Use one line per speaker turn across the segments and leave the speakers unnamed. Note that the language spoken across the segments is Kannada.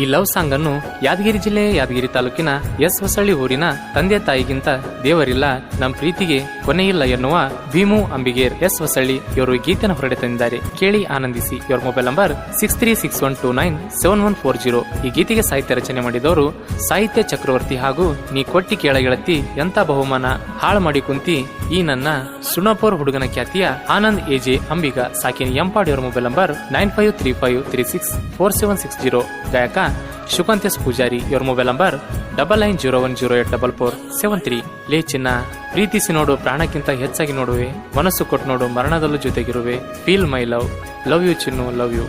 ಈ ಲವ್ ಸಾಂಗ್ ಅನ್ನು ಯಾದಗಿರಿ ಜಿಲ್ಲೆ ಯಾದಗಿರಿ ತಾಲೂಕಿನ ಎಸ್ ಹೊಸಳ್ಳಿ ಊರಿನ ತಂದೆ ತಾಯಿಗಿಂತ ದೇವರಿಲ್ಲ ನಮ್ಮ ಪ್ರೀತಿಗೆ ಕೊನೆಯಿಲ್ಲ ಎನ್ನುವ ಭೀಮು ಅಂಬಿಗೇರ್ ಎಸ್ ಹೊಸಳ್ಳಿ ಇವರು ಗೀತೆನ ಹೊರಡೆ ತಂದಿದ್ದಾರೆ. ಕೇಳಿ ಆನಂದಿಸಿ. ಇವರ mobile number six three six one two nine seven one four zero. ಈ ಗೀತೆಗೆ ಸಾಹಿತ್ಯ ರಚನೆ ಮಾಡಿದವರು ಸಾಹಿತ್ಯ ಚಕ್ರವರ್ತಿ ಹಾಗೂ ನೀ ಕೊಟ್ಟಿ ಕೇಳ ಗೆಳತಿ ಎಂತ ಬಹುಮಾನ ಹಾಳು ಮಾಡಿ ಕುಂತಿ ಈ ನನ್ನ ಸುಣಪೋರ್ ಹುಡುಗನ ಖ್ಯಾತಿಯ ಆನಂದ್ ಎಜೆ ಅಂಬಿಗ, ಸಾಕಿನ ಎಂಪಾಡಿ ಅವರ mobile number nine five three five three six four seven six zero ಗಾಯಕ ಶುಕಾಂತೇಶ್ ಪೂಜಾರಿ ಇವರ mobile number double nine zero one zero eight double four seven three ಲೇ ಚಿನ್ನ, ಪ್ರೀತಿಸಿ ನೋಡು, ಪ್ರಾಣಕ್ಕಿಂತ ಹೆಚ್ಚಾಗಿ ನೋಡುವೆ, ಮನಸ್ಸು ಕೊಟ್ಟು ನೋಡು, ಮರಣದಲ್ಲೂ ಜೊತೆಗಿರುವೆ. Feel my love love you Chinnu love you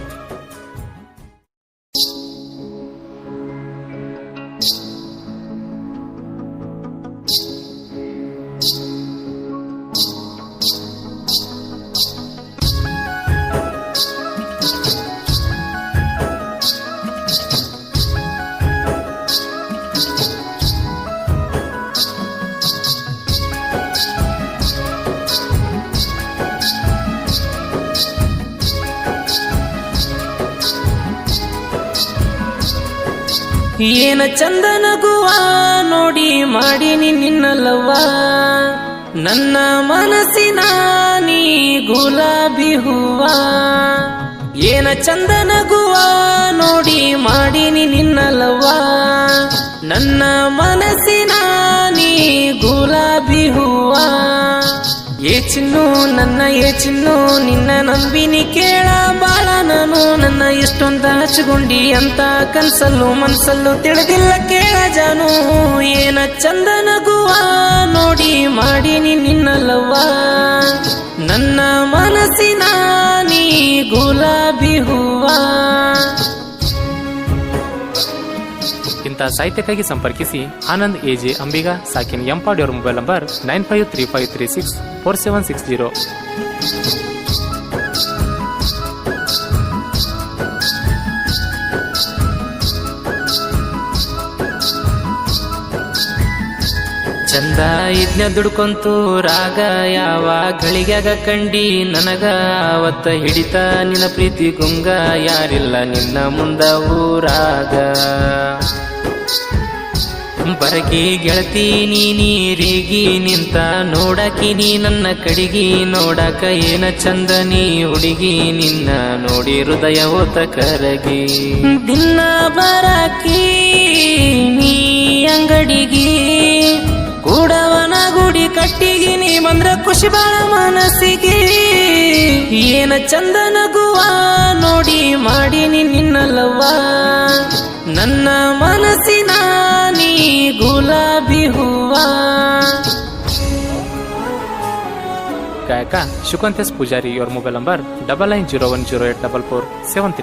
ಏನ ಚಂದನಗುವ ನೋಡಿ ಮಾಡೀನಿ ನಿನ್ನಲ್ಲವ್ವ. ನನ್ನ ಮನಸ್ಸಿನ ನೀ ಗುಲಾಬಿ ಹೂವ. ಏನ ಚಂದ ನಗುವ ನೋಡಿ ಮಾಡೀನಿ ನಿನ್ನಲ್ಲವ್ವ. ನನ್ನ ಮನಸ್ಸಿನ ನೀ ಗುಲಾಬಿ ಹೂವ. ಏ ಚಿನ್ನು, ನನ್ನ ಏ ಚಿನ್ನು, ನಿನ್ನ ನಂಬಿನಿ ಕೇಳ ಬಾಳ ನಾನು. ನನ್ನ ಇಷ್ಟೊಂದ ಹಚ್ಚಗುಂಡಿ ಅಂತ ಕನ್ಸಲ್ಲು ಮನ್ಸಲ್ಲು ತಿಳಿದಿಲ್ಲ ಕೇಳ ಜಾನು. ಏನ ಚಂದ ನಗುವ ನೋಡಿ ಮಾಡೀನಿ ನಿನ್ನಲ್ಲವ್ವ. ನನ್ನ ಮನಸ್ಸಿನ ನೀ ಗುಲಾಬಿ ಹೂವ.
ಇಂಥ ಸಾಹಿತ್ಯಕ್ಕಾಗಿ ಸಂಪರ್ಕಿಸಿ ಆನಂದ್ ಎಜೆ ಅಂಬಿಗ, ಸಾಕಿನ್ ಎಂಪಾಡ್ ಅವರ mobile number nine five three five three six four seven six zero.
ಚಂದ ಇದ್ನ ದುಡ್ಕೊಂತು ರಾಗ ಯಾವ ಗಳಿಗ್ಯಾಗ ಕಂಡಿ ನನಗ ಅವತ್ತ ಹಿಡಿತ ನಿನ್ನ ಪ್ರೀತಿ ಗುಂಗ ಯಾರಿಲ್ಲ ನಿನ್ನ ಮುಂದ ಊರಾಗ. ಬರಗಿ ಗೆಳತಿ ನೀರಿಗಿ ನಿಂತ ನೋಡಕಿ, ನೀ ನನ್ನ ಕಡಿಗಿ ನೋಡಕ ಏನ ಚಂದ, ನೀ ಹುಡುಗಿ ನಿನ್ನ ನೋಡಿ ಹೃದಯ ಓತ ಕರಗಿ. ದಿನ ಬರಕಿ ನೀ ಅಂಗಡಿಗಿ, ಕೂಡವನ ಗುಡಿ ಕಟ್ಟಿಗಿ, ನೀ ಬಂದ್ರ ಖುಷಿ ಬಾಳ ಮನಸ್ಸಿಗೆ. ಏನ ಚಂದ ನಗುವ ನೋಡಿ ಮಾಡಿನಿ ನಿನ್ನಲ್ಲವ್ವ ನನ್ನ ಮನಸ್ಸಿನ ನೀ ಗುಲಾಬಿ ಹೂವ
ಗಾಯಕ ಶುಕಂತೆಸ್ ಪೂಜಾರಿ ಇವರ mobile number double nine zero one zero eight double four seven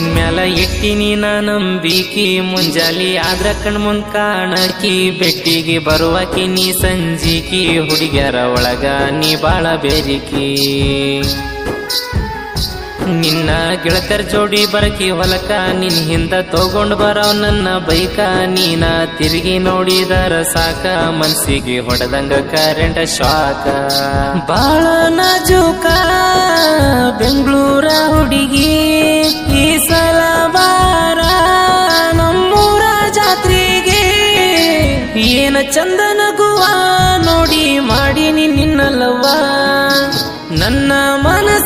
three
ನಿನ್ಮ್ಯಾಲ ಇಟ್ಟಿನಿ ನಾ ನಂಬಿಕಿ ಮುಂಜಾಲಿ ಆದ್ರ ಕಣ್ ಮುಂದ್ ಕಾಣಕಿ ಬೆಟ್ಟಿಗೆ ಬರುವಕಿ ನೀ ಸಂಜಿಕಿ ಹುಡುಗ್ಯಾರ ಒಳಗ ನೀ ಬಾಳ ಬೇರಿಕಿ. ನಿನ್ನ ಗೆಳತರ ಜೋಡಿ ಬರಕಿ ಹೊಲಕ ನಿನ್ ಹಿಂದ ತಗೊಂಡ್ ಬರೋ ನನ್ನ ಬೈಕ. ನೀನ ತಿರುಗಿ ನೋಡಿದರ ಸಾಕ, ಮನ್ಸಿಗೆ ಹೊಡೆದಂಗ ಕರೆಂಟ್ ಶಾಕ ಬಾಳ ನಾಜೂಕ ಬೆಂಗಳೂರ ಹುಡುಗಿ, ಈ ಸಲ ಬಾರ ನಮ್ಮೂರ ಜಾತ್ರೆಗೆ. ಏನ ಚಂದ ನಗುವ ನೋಡಿ ಮಾಡಿನಿ ನಿನ್ನಲ್ಲವ ನನ್ನ ಮನಸ್ಸಿನ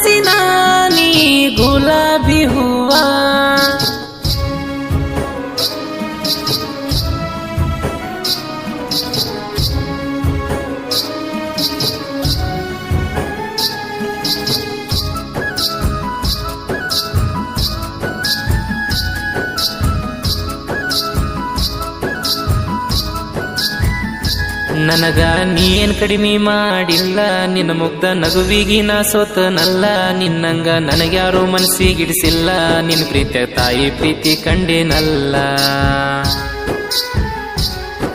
ನನಗ ನೀನ್ ಕಡಿಮೆ ಮಾಡಿಲ್ಲ, ನಿನ್ನ ಮುಗ್ಧ ನಗುವಿಗಿ ನಾ ಸೋತನಲ್ಲ, ನಿನ್ನಂಗ ನನಗ್ಯಾರು ಮನಸ್ಸಿಗಿಡಿಸಿಲ್ಲ ನಿನ್ ಪ್ರೀತಿಯ ತಾಯಿ ಪ್ರೀತಿ ಕಂಡೇನಲ್ಲ.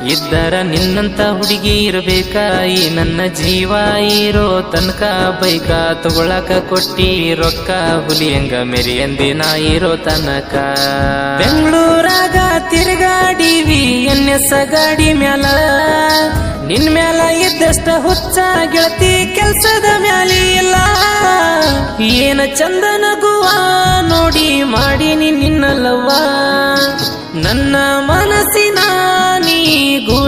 ಇದ್ದರ ನಿನ್ನಂತ ಹುಡುಗಿ ಇರಬೇಕ, ಈ ನನ್ನ ಜೀವ ಇರೋ ತನಕ ಬೈಕ ತಗೊಳಕ ಕೊಟ್ಟಿ ರೊಕ್ಕ ಹುಲಿಯಂಗ ಮೆರಿಯಂದಿ ಎಂದಿನ ಇರೋ ತನಕ. ಬೆಂಗಳೂರಾಗ ತಿರುಗಾಡಿವಿ ಎಸ್ ಗಾಡಿ ಮ್ಯಾಲ. ನಿನ್ ಮ್ಯಾಲ ಇದ್ದಷ್ಟ ಹುಚ್ಚ, ಗೆಳತಿ ಕೆಲ್ಸದ ಮ್ಯಾಲಿ ಇಲ್ಲ. ಏನ ಚಂದ ನಗುವ ನೋಡಿ ಮಾಡಿನಿ ನಿನ್ನಲ್ಲವ್ವ. ನನ್ನ ಮನಸ್ಸಿನ ನೀ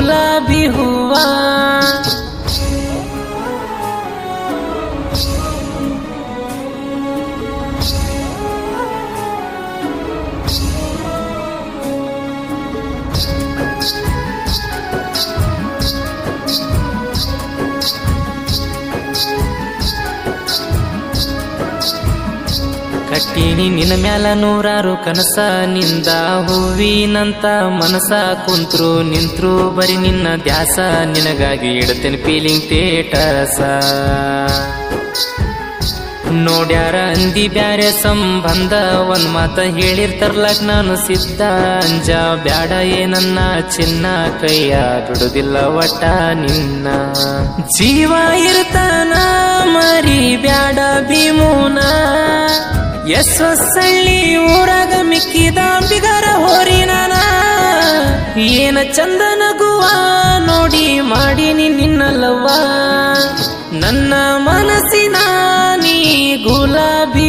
ಕಟ್ಟೀನಿ ನಿನ್ನ ಮ್ಯಾಲ ನೂರಾರು ಕನಸ, ನಿಂದ ಹೂವಿನಂತ ಮನಸ ಕುಂತ್ರು, ನಿಂತ್ರು ಬರೀ ನಿನ್ನ ದ್ಯಾಸ. ನಿನಗಾಗಿ ಇಡತೇನೆ ಫೀಲಿಂಗ್ ಟೇಟಸ ನೋಡ್ಯಾರ ಅಂದಿ ಬ್ಯಾರೆ ಸಂಬಂಧ, ಒಂದ್ ಮಾತ ಹೇಳಿರ್ತರ್ಲಕ್ ನಾನು ಸಿದ್ದ ಅಂಜ. ಬ್ಯಾಡ ಏನನ್ನ ಚಿನ್ನ, ಕೈಯ ಬಿಡುದಿಲ್ಲ ಒಟ್ಟ ನಿನ್ನ. ಜೀವ ಇರ್ತಾನ ಮರಿ, ಬ್ಯಾಡ ಭೀಮೂನ. ಯಶಸ್ಸಳ್ಳಿ ಊರಾಗ ಮಿಕ್ಕಿದ ಬಿಗರ ಹೋರಿನಾನ ಏನ ಚಂದ ನಗುವ ನೋಡಿ ಮಾಡೀನಿ ನಿನ್ನಲ್ಲವ್ವ. ನನ್ನ ನೀ ಗುಲಾಬಿ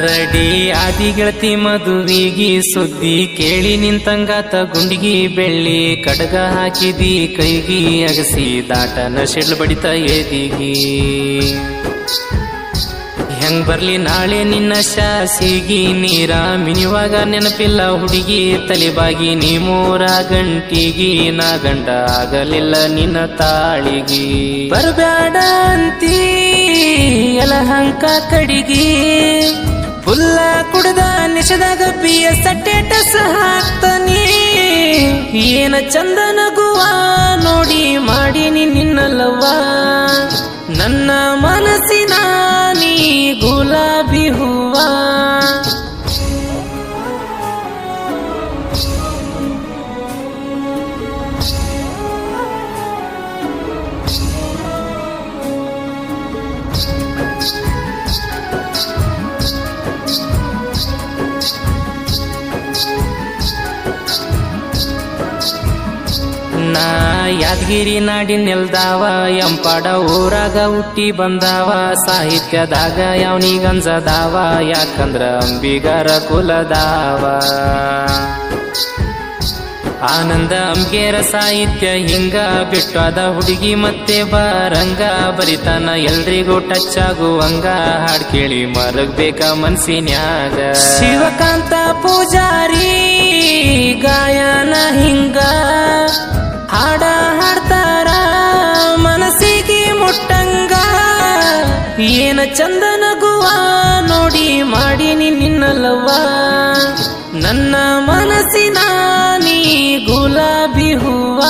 ಹೂವ ರಡಿ ಆದಿ ಗೆಳತಿ ಮದುವಿಗಿ ಸುದ್ದಿ ಕೇಳಿ ನಿಂತಂಗಾತ ಗುಂಡಿಗಿ ಬೆಳ್ಳಿ ಕಡಗ ಹಾಕಿದಿ ಕೈಗಿ ಅಗಸಿ ದಾಟನ ಶೆಡ್ಲ್ ಬಡಿತ ಎದಿಗಿ. ಹೆಂಗ್ ಬರ್ಲಿ ನಾಳೆ ನಿನ್ನ ಶಾಸಿಗಿ ನೀರ ಮಿನಿವಾಗ ನೆನಪಿಲ್ಲ ಹುಡುಗಿ ತಲೆಬಾಗಿ ನೀ ಮೂರ ಗಂಟಿಗಿ ನಾ ಗಂಡ ಆಗಲಿಲ್ಲ ನಿನ್ನ ತಾಳಿಗಿ. ಬರಬೇಡ ಅಂತೀ ಎಲ್ಲ ಹಂಕ ಕಡಿಗಿ. ಫುಲ್ಲ ಕುಡಿದ ನಿಷದಾಗ ಪಿಯ ಸಟೇಟಸ್ ಹಾಕ್ತಾನಿ. ಏನ ಚಂದನಗುವ ನೋಡಿ ಮಾಡಿನಿ ನಿನ್ನಲ್ಲವ್ವ. ನನ್ನ ಮನಸ್ಸಿನ ನೀ ಗುಲಾಬಿ ಹೂವ. ನಾ ಯಾದಗಿರಿ ನಾಡಿ ನೆಲ್ದಾವ, ಎಂಪಾಡ ಊರಾಗ ಹುಟ್ಟಿ ಬಂದಾವ, ಸಾಹಿತ್ಯದಾಗ ಯಾವನಿಗಂಜದಾವ ಯಾಕಂದ್ರ ಅಂಬಿಗರ ಕುಲದಾವ. ಆನಂದ ಅಂಗೇರ ಸಾಹಿತ್ಯ ಹಿಂಗ ಬಿಟ್ಟಾದ ಹುಡುಗಿ ಮತ್ತೆ ಬರಂಗ, ಬರಿತಾನ ಎಲ್ರಿಗೂ ಟಚ್ ಆಗುವಂಗ, ಹಾಡ್ ಕೇಳಿ ಮರಗ್ಬೇಕ ಮನ್ಸಿನ್ಯಾಗ. ಶಿವಕಾಂತ ಪೂಜಾರಿ, ಗಾಯನ ಹಿಂಗ. ಹಾಡ ಹಾಡ್ತಾರ, ಮನಸ್ಸಿಗೆ ಮುಟ್ಟಂಗ. ಏನ ಚಂದ ನಗುವ ನೋಡಿ ಮಾಡೀನಿ ನಿನ್ನಲ್ಲವ್ವ. ನನ್ನ ಮನಸ್ಸಿನ ನೀ ಗುಲಾಬಿ ಹೂವ.